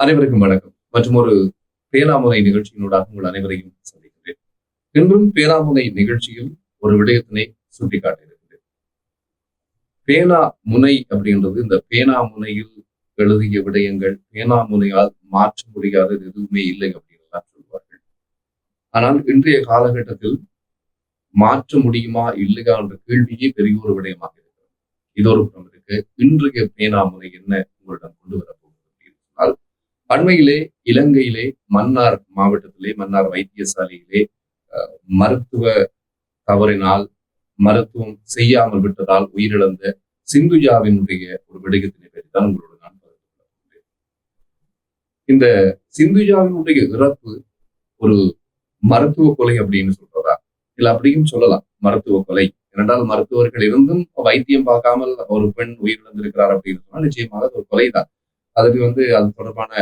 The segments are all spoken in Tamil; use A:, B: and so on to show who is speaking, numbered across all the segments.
A: அனைவருக்கும் வணக்கம். மற்றும் ஒரு பேராமுனை நிகழ்ச்சியினூடாக உங்கள் அனைவரையும் சந்திக்கிறேன். இன்றும் பேராமுனை நிகழ்ச்சியில் ஒரு விடயத்தினை சுட்டிக்காட்டியிருக்கிறேன். பேனா முனை அப்படின்றது இந்த பேனா முனையில் எழுதிய விடயங்கள் பேனா முனையால் மாற்ற முடியாதது எதுவுமே இல்லை அப்படின்னு சொல்வார்கள். ஆனால் இன்றைய காலகட்டத்தில் மாற்ற முடியுமா இல்லையா என்ற கேள்வியே பெரிய ஒரு விடயமாக இருக்கிறது. இது ஒரு புறம் இருக்கு. இன்றைய பேனா முனை என்ன உங்களிடம் கொண்டு வரப்போகிறது அப்படின்னு சொன்னால் அண்மையிலே இலங்கையிலே மன்னார் மாவட்டத்திலே மன்னார் வைத்தியசாலையிலே மருத்துவ தவறினால் மருத்துவம் செய்யாமல் விட்டதால் உயிரிழந்த சிந்துஜாவினுடைய ஒரு விடயத்தினை பற்றி தான் உங்களோட நான் பகிர்ந்து இந்த சிந்துஜாவினுடைய இறப்பு ஒரு மருத்துவ கொலை அப்படின்னு சொல்றதா? இல்ல அப்படியும் சொல்லலாம் மருத்துவ கொலை. ஏனென்றால் மருத்துவர்கள் இருந்தும் வைத்தியம் பார்க்காமல் ஒரு பெண் உயிரிழந்திருக்கிறார் அப்படின்னு சொன்னா நிச்சயமாக அது ஒரு கொலைதான். அதுக்கு வந்து அது தொடர்பான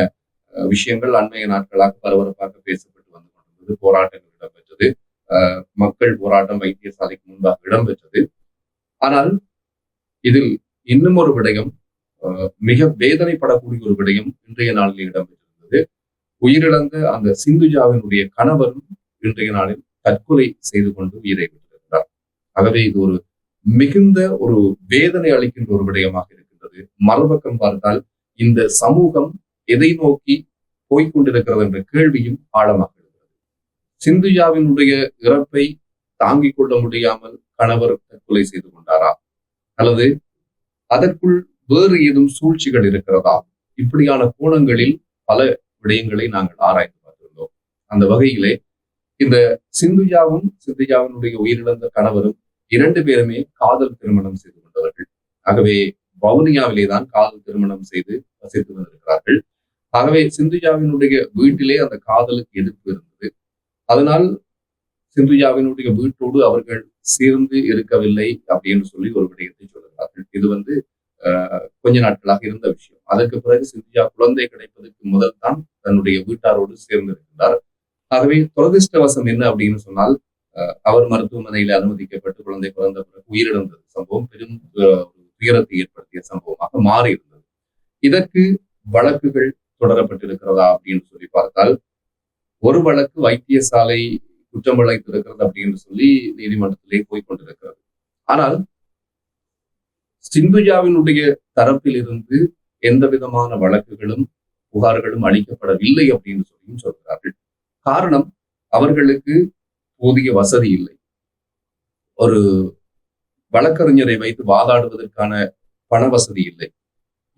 A: விஷயங்கள் அண்மைய நாட்களாக பரபரப்பாக பேசப்பட்டு வந்து கொண்டிருந்தது. போராட்டங்கள் இடம்பெற்றது. மக்கள் போராட்டம் வைத்தியசாலைக்கு முன்பாக இடம்பெற்றது. ஆனால் இதில் இன்னும் ஒரு விடயம் மிக வேதனைப்படக்கூடிய ஒரு விடயம் இன்றைய நாளில் இடம்பெற்றிருந்தது. உயிரிழந்த அந்த சிந்துஜாவினுடைய கணவரும் இன்றைய நாளில் தற்கொலை செய்து கொண்டு உயிரை விட்டிருக்கிறார். ஆகவே இது ஒரு மிகுந்த ஒரு வேதனை அளிக்கின்ற ஒரு விடயமாக இருக்கின்றது. மறுபக்கம் பார்த்தால் இந்த சமூகம் எதை நோக்கி போய்கொண்டிருக்கிறது என்ற கேள்வியும் ஆழமாக இருக்கிறது சிந்துஜாவினுடைய இறப்பை தாங்கிக் கொள்ள முடியாமல் கணவர் தற்கொலை செய்து கொண்டாரா? அல்லது அதற்குள் வேறு ஏதும் சூழ்ச்சிகள் இருக்கிறதா? இப்படியான கோணங்களில் பல விடயங்களை நாங்கள் ஆராய்ந்து பார்த்திருந்தோம். அந்த வகையிலே இந்த சிந்துஜாவும் சிந்துஜாவினுடைய உயிரிழந்த கணவரும் இரண்டு பேருமே காதல் திருமணம் செய்து கொண்டவர்கள். ஆகவே வவுனியாவிலே தான் காதல் திருமணம் செய்து வசித்து வந்திருக்கிறார்கள். ஆகவே சிந்துஜாவினுடைய வீட்டிலே அந்த காதலுக்கு எதிர்ப்பு இருந்தது. அதனால் சிந்துஜாவினுடைய வீட்டோடு அவர்கள் சேர்ந்து இருக்கவில்லை அப்படின்னு சொல்லி ஒரு விடயத்தை சொல்லுகிறார்கள். இது வந்து கொஞ்ச நாட்களாக இருந்த விஷயம். அதற்கு பிறகு சிந்துஜா குழந்தை கிடைப்பதற்கு முதல் தான் தன்னுடைய வீட்டாரோடு சேர்ந்திருக்கிறார். ஆகவே துரதிருஷ்டவசம் என்ன அப்படின்னு சொன்னால் அவர் மருத்துவமனையில் அனுமதிக்கப்பட்டு குழந்தை பிறந்த பிறகு உயிரிழந்தது. சம்பவம் பெரும் துயரத்தை ஏற்படுத்திய சம்பவமாக மாறி இருந்தது இதற்கு வழக்குகள் தொடரப்பட்டிருக்கிறதா அப்படின்னு சொல்லி பார்த்தால் ஒரு வழக்கு வைத்தியசாலை குற்றம் வளைத்திருக்கிறது அப்படின்னு சொல்லி நீதிமன்றத்திலே போய்கொண்டிருக்கிறது ஆனால் சிந்துஜாவினுடைய தரப்பில் இருந்து எந்த விதமான வழக்குகளும் புகார்களும் அளிக்கப்படவில்லை அப்படின்னு சொல்லியும் சொல்கிறார்கள். காரணம் அவர்களுக்கு போதிய வசதி இல்லை. ஒரு வழக்கறிஞரை வைத்து வாதாடுவதற்கான பண வசதி இல்லை.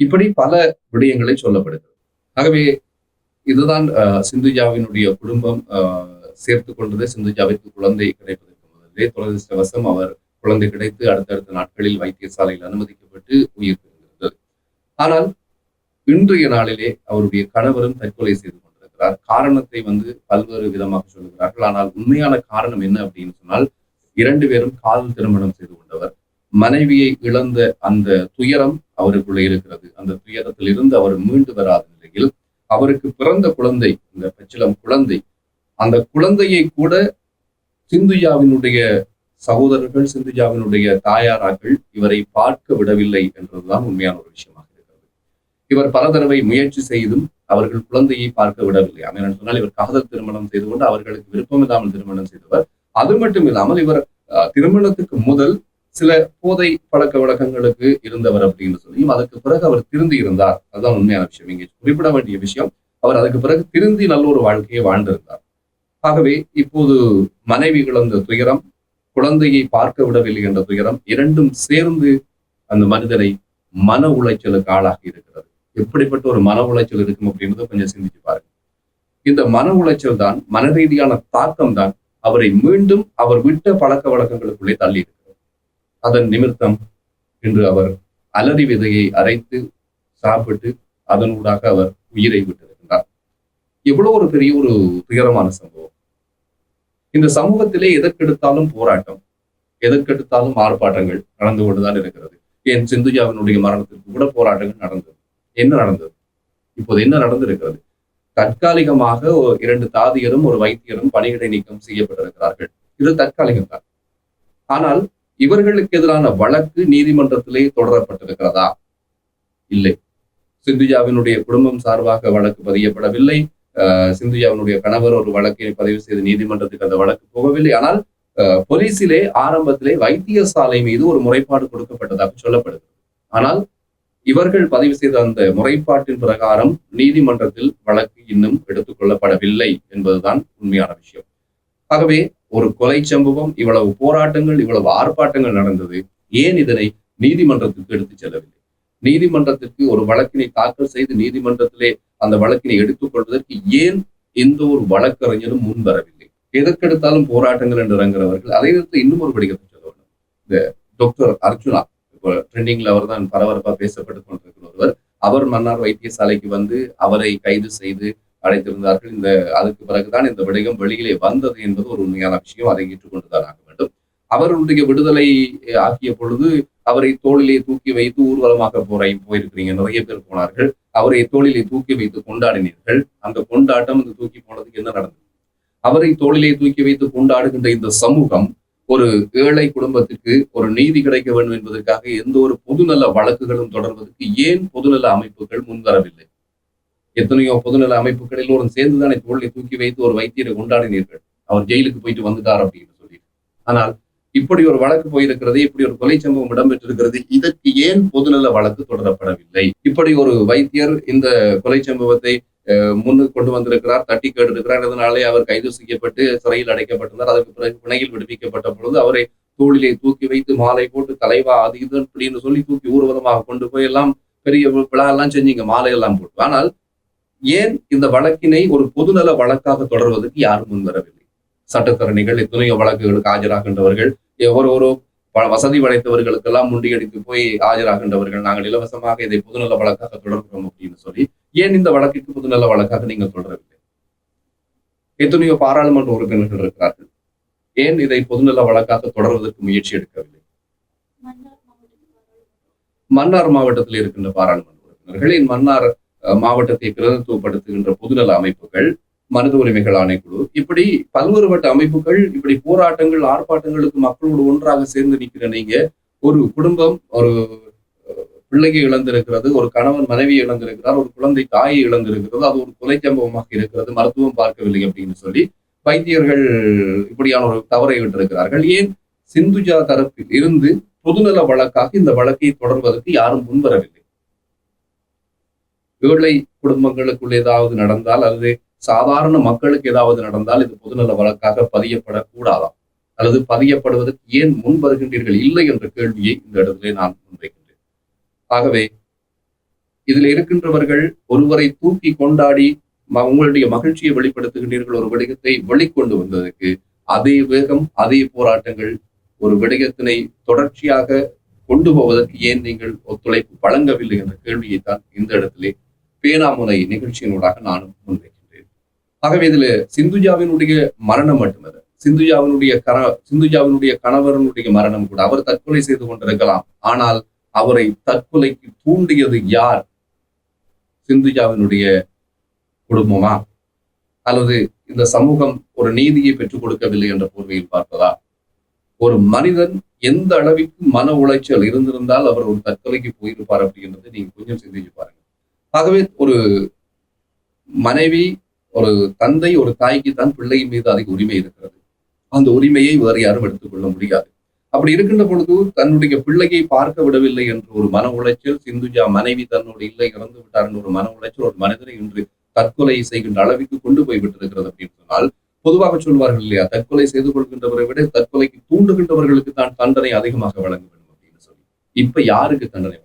A: இப்படி பல விடயங்களை சொல்லப்படுகிறது. ஆகவே இதுதான் சிந்துஜாவினுடைய குடும்பம் சேர்த்து கொண்டது. சிந்துஜாவிற்கு குழந்தை கிடைப்பதற்கு முதலே துரதிருஷ்டவசம் அவர் குழந்தை கிடைத்து அடுத்தடுத்த நாட்களில் வைத்தியசாலையில் அனுமதிக்கப்பட்டு உயிர் பிரிந்திருந்தது. ஆனால் இன்றைய நாளிலே அவருடைய கணவரும் தற்கொலை செய்து கொண்டிருக்கிறார். காரணத்தை வந்து பல்வேறு விதமாக சொல்லுகிறார்கள் ஆனால் உண்மையான காரணம் என்ன அப்படின்னு சொன்னால் இரண்டு பேரும் காதல் திருமணம் செய்து கொண்டவர். மனைவியை இழந்த அந்த துயரம் அவருக்குள்ள இருக்கிறது. அந்த துயரத்தில் இருந்து அவர் மீண்டு வராத நிலையில் அவருக்கு பிறந்த குழந்தை இந்த பச்சிலம் குழந்தை அந்த குழந்தையை கூட சிந்துஜாவினுடைய சகோதரர்கள் சிந்துஜாவினுடைய தாயாராக்கள் இவரை பார்க்க விடவில்லை என்றதுதான் உண்மையான ஒரு விஷயமாக இருக்கிறது. இவர் பல தடவை முயற்சி செய்தும் அவர்கள் குழந்தையை பார்க்க விடவில்லை. அமையன் சொன்னால் இவர் காதல் திருமணம் செய்து கொண்டு அவர்களுக்கு விருப்பம் இல்லாமல் திருமணம் செய்தவர். அது மட்டும் இல்லாமல் இவர் திருமணத்துக்கு முதல் சில போதை பழக்க வழக்கங்களுக்கு இருந்தவர் அப்படின்னு சொல்லியும் அதுக்கு பிறகு அவர் திருந்தி இருந்தார். அதுதான் உண்மையான விஷயம். இங்கே குறிப்பிட வேண்டிய விஷயம் அவர் அதுக்கு பிறகு திருந்தி நல்ல ஒரு வாழ்க்கையை வாழ்ந்திருந்தார். ஆகவே இப்போது மனைவி இழந்த துயரம் குழந்தையை பார்க்க விடவில்லை என்ற துயரம் இரண்டும் சேர்ந்து அந்த மனிதனை மன உளைச்சலுக்கு ஆளாகி இருக்கிறது. எப்படிப்பட்ட ஒரு மன உளைச்சல் இருக்கும் அப்படின்றத கொஞ்சம் சிந்திச்சு பாருங்க. இந்த மன உளைச்சல் தான் மன ரீதியான தாக்கம் தான் அவரை மீண்டும் அவர் விட்ட பழக்க வழக்கங்களுக்குள்ளே தள்ளி அதன் நிமித்தம் இன்று அவர் அலறி விதையை அரைத்து சாப்பிட்டு அதனூடாக அவர் உயிரை விட்டிருக்கின்றார் எவ்வளவு ஒரு பெரிய ஒரு துயரமான சம்பவம். இந்த சமூகத்திலே எதற்கெடுத்தாலும் போராட்டம் எதற்கெடுத்தாலும் ஆர்ப்பாட்டங்கள் நடந்து கொண்டுதான் இருக்கிறது. என் சிந்துஜாவினுடைய மரணத்திற்கு கூட போராட்டங்கள் நடந்தது. என்ன நடந்தது? இப்போது என்ன நடந்திருக்கிறது? தற்காலிகமாக இரண்டு தாதியரும் ஒரு வைத்தியரும் பணியிடை நீக்கம் செய்யப்பட்டிருக்கிறார்கள். இது தற்காலிகம் தான் ஆனால் இவர்களுக்கு எதிரான வழக்கு நீதிமன்றத்திலே தொடரப்பட்டிருக்கிறதா? இல்லை. சிந்துஜாவினுடைய குடும்பம் சார்பாக வழக்கு பதியப்படவில்லை. சிந்துஜாவினுடைய கணவர் ஒரு வழக்கை பதிவு செய்து நீதிமன்றத்துக்கு அந்த வழக்கு போகவில்லை. ஆனால் அஹ், போலீசிலே ஆரம்பத்திலே வைத்தியசாலை மீது ஒரு முறைப்பாடு கொடுக்கப்பட்டதாக சொல்லப்படுகிறது. ஆனால் இவர்கள் பதிவு செய்த அந்த முறைப்பாட்டின் பிரகாரம் நீதிமன்றத்தில் வழக்கு இன்னும் எடுத்துக் கொள்ளப்படவில்லை என்பதுதான் உண்மையான விஷயம். ஆகவே ஒரு கொலை சம்பவம் இவ்வளவு போராட்டங்கள் இவ்வளவு ஆர்ப்பாட்டங்கள் நடந்தது ஏன் இதனை நீதிமன்றத்துக்கு எடுத்துச் செல்லவில்லை? நீதிமன்றத்திற்கு ஒரு வழக்கினை தாக்கல் செய்து நீதிமன்றத்திலே அந்த வழக்கினை எடுத்துக்கொள்வதற்கு ஏன் எந்த ஒரு வழக்கறிஞரும் முன் வரவில்லை? எதற்கெடுத்தாலும் போராட்டங்கள் என்று இறங்குறவர்கள் அதே நேரத்தில் இன்னும் ஒரு படிக்கத்தை சொல்ல வேண்டும். இந்த டாக்டர் அர்ஜுனா இப்போ ட்ரெண்டிங்ல அவர் தான் பரபரப்பா பேசப்பட்டு கொண்டிருக்கிற ஒருவர். அவர் மன்னார் வைத்தியசாலைக்கு வந்து அவரை கைது செய்து அழைத்திருந்தார்கள் இந்த அதுக்கு பிறகுதான் இந்த விடயம் வெளியிலே வந்தது என்பது ஒரு உண்மையான விஷயம். அதை ஏற்றுக்கொண்டுதான் ஆக வேண்டும். அவருடைய விடுதலை ஆக்கிய பொழுது அவரை தோளிலே தூக்கி வைத்து ஊர்வலமாக போரை போயிருக்கிறீங்க. நிறைய பேர் போனார்கள். அவரை தோளிலே தூக்கி வைத்து கொண்டாடினீர்கள். அந்த கொண்டாட்டம் இந்த தூக்கி போனதுக்கு என்ன நடந்தது? அவரை தோளிலே தூக்கி வைத்து கொண்டாடுகின்ற இந்த சமூகம் ஒரு ஏழை குடும்பத்துக்கு ஒரு நீதி கிடைக்க வேண்டும் என்பதற்காக எந்த ஒரு பொதுநல வழக்குகளும் தொடர்வதற்கு ஏன் பொதுநல அமைப்புகள் முன்வரவில்லை? எத்தனையோ பொதுநல அமைப்புகளில் சேர்ந்து சேர்ந்துதானே தோளிலே தூக்கி வைத்து ஒரு வைத்தியரை கொண்டாடினீர்கள். அவர் ஜெயிலுக்கு போயிட்டு வந்துட்டார் அப்படின்னு சொல்லி ஆனால் இப்படி ஒரு வழக்கு போயிருக்கிறது இப்படி ஒரு கொலை சம்பவம் இடம்பெற்றிருக்கிறது இதற்கு ஏன் பொதுநல வழக்கு தொடரப்படவில்லை? இப்படி ஒரு வைத்தியர் இந்த கொலை சம்பவத்தை அஹ், முன்னுக்கு கொண்டு வந்திருக்கிறார் தட்டி கேட்டிருக்கிறார் இதனாலே அவர் கைது செய்யப்பட்டு சிறையில் அடைக்கப்பட்டிருந்தார். அதற்கு பிறகு பிணையில் விடுவிக்கப்பட்ட பொழுது அவரை தோளிலே தூக்கி வைத்து மாலை போட்டு தலைவா அது இது அப்படின்னு சொல்லி தூக்கி ஊர்வலமாக கொண்டு போய் எல்லாம் பெரிய விழா எல்லாம் செஞ்சீங்க மாலை எல்லாம் போட்டு. ஆனால் ஏன் இந்த வழக்கினை ஒரு பொதுநல வழக்காக தொடர்வதற்கு யாரும் முன்வரவில்லை? சட்டத்தரணிகள் எத்தனையோ வழக்குகளுக்கு ஆஜராகின்றவர்கள் ஒரு ஒரு வசதி படைத்தவர்களுக்கெல்லாம் முண்டியடித்து போய் ஆஜராகின்றவர்கள். நாங்கள் இலவசமாக இதை பொதுநல வழக்காக தொடர்கிறோம் அப்படின்னு சொல்லி ஏன் இந்த வழக்கிற்கு பொதுநல வழக்காக நீங்கள் தொடரவில்லை? எத்தனையோ பாராளுமன்ற உறுப்பினர்கள் இருக்கிறார்கள். ஏன் இதை பொதுநல வழக்காக தொடர்வதற்கு முயற்சி எடுக்கவில்லை?
B: மன்னார் மாவட்டத்தில்
A: இருக்கின்ற பாராளுமன்ற உறுப்பினர்கள் மன்னார் மாவட்டத்தை பிரதித்துவப்படுத்துகின்ற பொதுநல அமைப்புகள் மனித உரிமைகள் ஆணைக்குழு இப்படி பல்வேறுபட்ட அமைப்புகள் இப்படி போராட்டங்கள் ஆர்ப்பாட்டங்களுக்கு மக்களோடு ஒன்றாக சேர்ந்து நிற்கிற நீங்க ஒரு குடும்பம் ஒரு அஹ், பிள்ளையை இழந்திருக்கிறது ஒரு கணவன் மனைவி இழந்திருக்கிறார் ஒரு குழந்தை தாயை இழந்திருக்கிறது அது ஒரு கொலை சம்பவமாக இருக்கிறது மருத்துவம் பார்க்கவில்லை அப்படின்னு சொல்லி வைத்தியர்கள் இப்படியான ஒரு தவறை விட்டிருக்கிறார்கள். ஏன்? சிந்துஜா தரப்பில் இருந்து பொதுநல வழக்காக இந்த வழக்கை தொடர்வதற்கு யாரும் முன்வரவில்லை. ஏழை குடும்பங்களுக்குள் ஏதாவது நடந்தால் அல்லது சாதாரண மக்களுக்கு ஏதாவது நடந்தால் இது பொதுநல வழக்காக பதியப்படக்கூடாதா அல்லது பதியப்படுவதற்கு ஏன் முன் வருகின்றீர்கள்? இல்லை என்ற கேள்வியை இந்த இடத்திலே நான் முன்வைக்கின்றேன். ஆகவே இதில் இருக்கின்றவர்கள் ஒருவரை தூக்கி கொண்டாடி உங்களுடைய மகிழ்ச்சியை வெளிப்படுத்துகின்றீர்கள் ஒரு விடயத்தை வெளிக்கொண்டு வந்ததற்கு அதே வேகம் அதே போராட்டங்கள் ஒரு விடயத்தினை தொடர்ச்சியாக கொண்டு போவதற்கு ஏன் நீங்கள் ஒத்துழைப்பு வழங்கவில்லை என்ற கேள்வியை தான் இந்த இடத்திலே பேனாமுனை நிகழ்ச்சியினூடாக நானும் முன்வைக்கின்றேன். ஆகவே இதுல சிந்துஜாவினுடைய மரணம் மட்டுமல்ல சிந்துஜாவினுடைய கர சிந்துஜாவினுடைய கணவரனுடைய மரணம் கூட அவர் தற்கொலை செய்து கொண்டிருக்கலாம். ஆனால் அவரை தற்கொலைக்கு தூண்டியது யார்? சிந்துஜாவினுடைய குடும்பமா? அல்லது இந்த சமூகம் ஒரு நீதியை பெற்றுக் கொடுக்கவில்லை என்ற போர்வையில் பார்ப்பதா? ஒரு மனிதன் எந்த அளவிற்கு மன உளைச்சல் இருந்திருந்தால் அவர் ஒரு தற்கொலைக்கு போயிருப்பார் அப்படிங்கிறது நீங்க கொஞ்சம் சிந்திச்சு பாருங்க. ஆகவே ஒரு மனைவி ஒரு தந்தை ஒரு தாய்க்கு தான் பிள்ளையின் மீது அதிக உரிமை இருக்கிறது. அந்த உரிமையை வேறு யாரும் எடுத்துக்கொள்ள முடியாது. அப்படி இருக்கின்ற பொழுது தன்னுடைய பிள்ளையை பார்க்க விடவில்லை என்ற ஒரு மன உளைச்சல் சிந்துஜா மனைவி தன்னோட இல்லை இறந்து விட்டார் என்ற ஒரு மன உளைச்சல் ஒரு மனிதனை இன்று தற்கொலை செய்கின்ற அளவுக்கு கொண்டு போய் விட்டிருக்கிறது அப்படின்னு சொன்னால் பொதுவாக சொல்வார்கள் இல்லையா தற்கொலை செய்து கொள்கின்றவரை விட தற்கொலைக்கு தூண்டுகின்றவர்களுக்கு தான் தண்டனை அதிகமாக வழங்க வேண்டும் அப்படின்னு சொல்லி. இப்ப யாருக்கு தண்டனை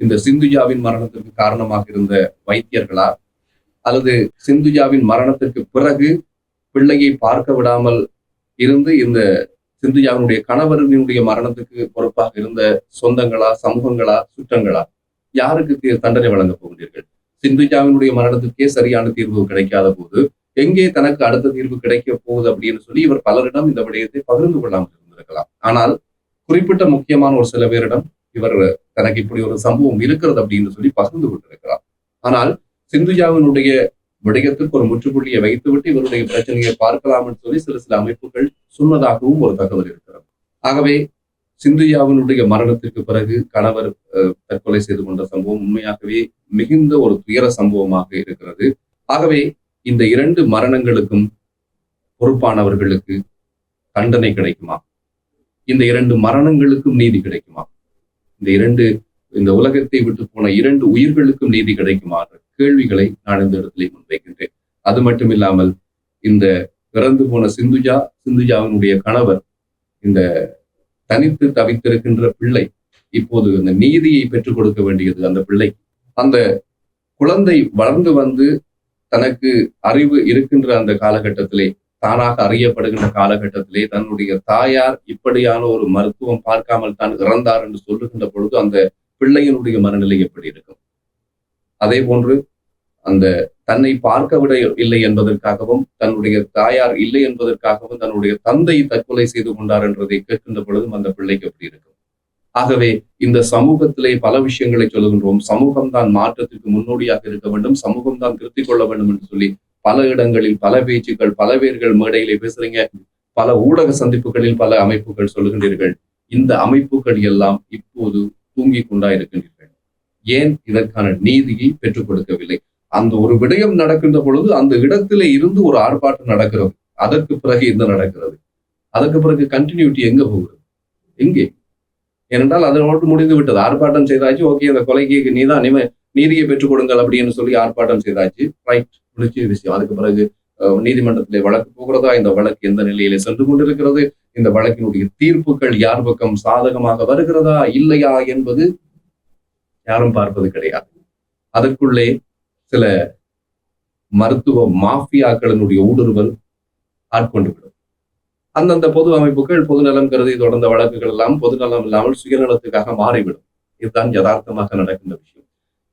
A: இந்த சிந்துஜாவின் மரணத்திற்கு காரணமாக இருந்த வைத்தியர்களா? அல்லது சிந்துஜாவின் மரணத்திற்கு பிறகு பிள்ளையை பார்க்க விடாமல் இருந்து இந்த சிந்துஜாவினுடைய கணவரினுடைய மரணத்துக்கு பொறுப்பாக இருந்த சொந்தங்களா சமூகங்களா சுற்றங்களா? யாருக்கு தண்டனை வழங்கப் போகிறீர்கள்? சிந்துஜாவினுடைய மரணத்துக்கே சரியான தீர்வு கிடைக்காத போது எங்கே தனக்கு அடுத்த தீர்வு கிடைக்க போகுது அப்படின்னு சொல்லி இவர் பலரிடம் இந்த விடயத்தை பகிர்ந்து கொள்ளாமல் இருந்திருக்கலாம். ஆனால் குறிப்பிட்ட முக்கியமான ஒரு சில பேரிடம் இவர் தனக்கு இப்படி ஒரு சம்பவம் இருக்கிறது அப்படின்னு சொல்லி பகிர்ந்து கொண்டிருக்கிறார். ஆனால் சிந்துஜாவினுடைய விடயத்திற்கு ஒரு முற்றுப்புள்ளியை வைத்துவிட்டு இவருடைய பிரச்சனையை பார்க்கலாம்னு சொல்லி சில சில அமைப்புகள் சொன்னதாகவும் ஒரு தகவல் இருக்கிறது. ஆகவே சிந்துயாவினுடைய மரணத்திற்கு பிறகு கணவர் அஹ், தற்கொலை செய்து கொண்ட சம்பவம் உண்மையாகவே மிகுந்த ஒரு துயர சம்பவமாக இருக்கிறது. ஆகவே இந்த இரண்டு மரணங்களுக்கும் பொறுப்பானவர்களுக்கு தண்டனை கிடைக்குமா? இந்த இரண்டு மரணங்களுக்கும் நீதி கிடைக்குமா? இந்த இரண்டு இந்த உலகத்தை விட்டு போன இரண்டு உயிர்களுக்கும் நீதி கிடைக்குமாறு கேள்விகளை நான் இந்த இடத்துல முன்வைக்கின்றேன். அது மட்டும் இல்லாமல் இந்த பிறந்து போன சிந்துஜா சிந்துஜாவினுடைய கணவர் இந்த தனித்து தவித்திருக்கின்ற பிள்ளை இப்போது இந்த நீதியை பெற்றுக் கொடுக்க வேண்டியது அந்த பிள்ளை. அந்த குழந்தை வளர்ந்து வந்து தனக்கு அறிவு இருக்கின்ற அந்த காலகட்டத்திலே தானாக அறியப்படுகின்ற காலகட்டத்திலே தன்னுடைய தாயார் இப்படியான ஒரு மருத்துவம் பார்க்காமல் தான் இறந்தார் என்று சொல்லுகின்ற பொழுது அந்த பிள்ளையினுடைய மனநிலை எப்படி இருக்கும்? அதே போன்று அந்த தன்னை பார்க்க விட இல்லை என்பதற்காகவும் தன்னுடைய தாயார் இல்லை என்பதற்காகவும் தன்னுடைய தந்தை தற்கொலை செய்து கொண்டார் என்றதை கேட்கின்ற பொழுதும் அந்த பிள்ளைக்கு எப்படி இருக்கும்? ஆகவே இந்த சமூகத்திலே பல விஷயங்களை சொல்லுகின்றோம். சமூகம் தான் மாற்றத்திற்கு முன்னோடியாக இருக்க வேண்டும். சமூகம் தான் திருத்திக் கொள்ள வேண்டும் என்று சொல்லி பல இடங்களில் பல பேச்சுக்கள் பல பேர்கள் மேடையிலே பேசுறீங்க. பல ஊடக சந்திப்புகளில் பல அமைப்புகள் சொல்லுகின்றீர்கள். இந்த அமைப்புகள் எல்லாம் இப்போது தூங்கிக் கொண்டா இருக்கின்றீர்கள் ஏன் இதற்கான நீதியை பெற்றுக் கொடுக்கவில்லை? அந்த ஒரு விடயம் நடக்கின்ற பொழுது அந்த இடத்திலே இருந்து ஒரு ஆர்ப்பாட்டம் நடக்கிறது. அதற்கு பிறகு என்ன நடக்கிறது? அதற்கு பிறகு கண்டினியூட்டி எங்க போகிறது எங்கே? ஏனென்றால் அதனோடு முடிந்து விட்டது. ஆர்ப்பாட்டம் செய்தாச்சு ஓகே அந்த கொலைக்கு நீதான் நீதியை பெற்றுக் கொடுங்கள் அப்படின்னு சொல்லி ஆர்ப்பாட்டம் செய்தாச்சு. ரைட் முடிச்ச விஷயம் அதுக்கு பிறகு நீதிமன்றத்திலே வழக்கு போகிறதா? இந்த வழக்கு எந்த நிலையிலே சென்று கொண்டிருக்கிறது? இந்த வழக்கினுடைய தீர்ப்புகள் யார் பக்கம் சாதகமாக வருகிறதா? இல்லையா என்பது யாரும் பார்ப்பது கிடையாது. அதற்குள்ளே சில மருத்துவ மாஃபியாக்களினுடைய ஊடுருவல் ஆட்கொண்டு விடும் அந்தந்த பொது அமைப்புகள் பொதுநலம் கருதி தொடர்ந்த வழக்குகள் எல்லாம் பொதுநலம் இல்லாமல் சுயநலத்துக்காக மாறிவிடும். இதுதான் யதார்த்தமாக நடக்கின்ற விஷயம்.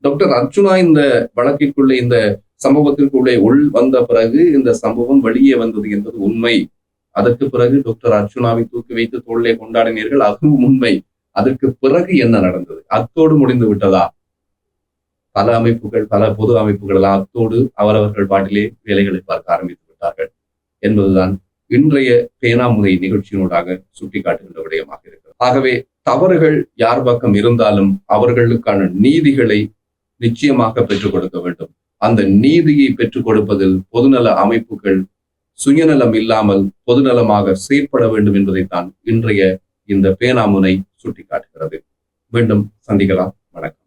A: டாக்டர் அர்ஜுனா இந்த வழக்கிற்குள்ளே இந்த சம்பவத்திற்குள்ளே உள் வந்த பிறகு இந்த சம்பவம் வெளியே வந்தது என்பது உண்மை. அதற்கு பிறகு டாக்டர் அர்ச்சுனாவை தூக்கி வைத்து தோளிலே கொண்டாடினீர்கள் அதுவும் உண்மை. அதற்கு பிறகு என்ன நடந்தது? அத்தோடு முடிந்து விட்டதா? பல அமைப்புகள் பல பொது அமைப்புகள் அத்தோடு அவரவர்கள் பாட்டிலே வேலைகளை பார்க்க ஆரம்பித்து விட்டார்கள் என்பதுதான் இன்றைய பேனாமுறை நிகழ்ச்சியினூடாக சுட்டிக்காட்டுகின்ற விடயமாக இருக்கிறது. ஆகவே தவறுகள் யார் பக்கம் இருந்தாலும் அவர்களுக்கான நீதிகளை நிச்சயமாக பெற்றுக் கொடுக்க வேண்டும். அந்த நீதியை பெற்றுக் கொடுப்பதில் பொதுநல அமைப்புகள் சுயநலம் இல்லாமல் பொதுநலமாக செயற்பட வேண்டும் என்பதைத்தான் இன்றைய இந்த பேனாமுனை சுட்டிக்காட்டுகிறது. மீண்டும் சந்திக்கலாம். வணக்கம்.